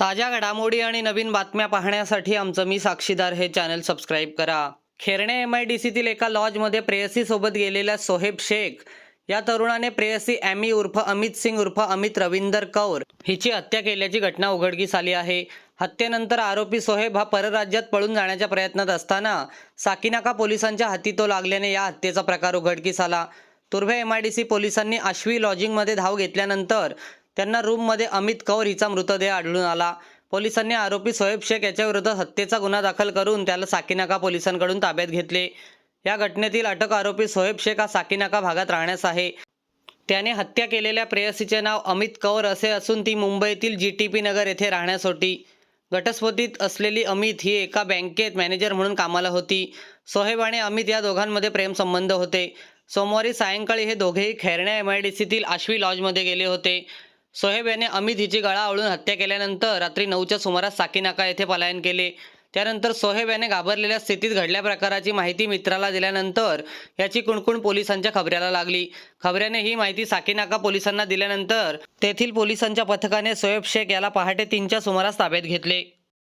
ताज्या घडामोडी आणि नवीन बातम्या पाहण्यासाठी आमचं मी साक्षीदार हे चॅनल सबस्क्राईब करा. खेरणे एम आय डी सीतील एका लॉजमध्ये प्रेयसीसोबत गेलेल्या सोहेब शेख या तरुणाने प्रेयसी ॲमी उर्फ अमित सिंग उर्फ अमित रविंदर कौर हिची हत्या केल्याची घटना उघडकीस आली आहे. हत्येनंतर आरोपी सोहेब हा परराज्यात पळून जाण्याच्या प्रयत्नात असताना साकिनाका पोलिसांच्या हाती तो लागल्याने या हत्येचा प्रकार उघडकीस आला. Turbhe M I D C पोलिसांनी आश्वी लॉजिंगमध्ये धाव घेतल्यानंतर त्यांना रूममध्ये अमित कौर हिचा मृतदेह आढळून आला. पोलिसांनी आरोपी सोहेब शेख याच्याविरुद्ध हत्येचा गुन्हा दाखल करून त्याला साकीनाका पोलिसांकडून ताब्यात घेतले. या घटनेतील अटक आरोपी सोहेब शेख हा साकीनाका भागात राहण्यास आहे. त्याने हत्या केलेल्या प्रेयसीचे नाव अमित कौर असे असून ती मुंबईतील जी टी पी नगर येथे राहण्यास होती. घटस्फोटीत असलेली अमित ही एका बँकेत मॅनेजर म्हणून कामाला होती. सोहेब आणि अमित या दोघांमध्ये प्रेमसंबंध होते. सोमवारी सायंकाळी हे दोघेही खैरण्या एम आय डी सीतील आश्वी लॉजमध्ये गेले होते. सोहेब याने अमित हिची गळा आवळून हत्या केल्यानंतर रात्री नऊच्या सुमारास साकीनाका येथे पलायन केले. त्यानंतर सोहेब याने घाबरलेल्या स्थितीत घडल्या प्रकाराची माहिती मित्राला दिल्यानंतर याची कुणकुण पोलिसांच्या खबऱ्याला लागली. खबऱ्याने ही माहिती साकीनाका पोलिसांना दिल्यानंतर तेथील पोलिसांच्या पथकाने सोहेब शेख याला पहाटे तीनच्या सुमारास ताब्यात घेतले.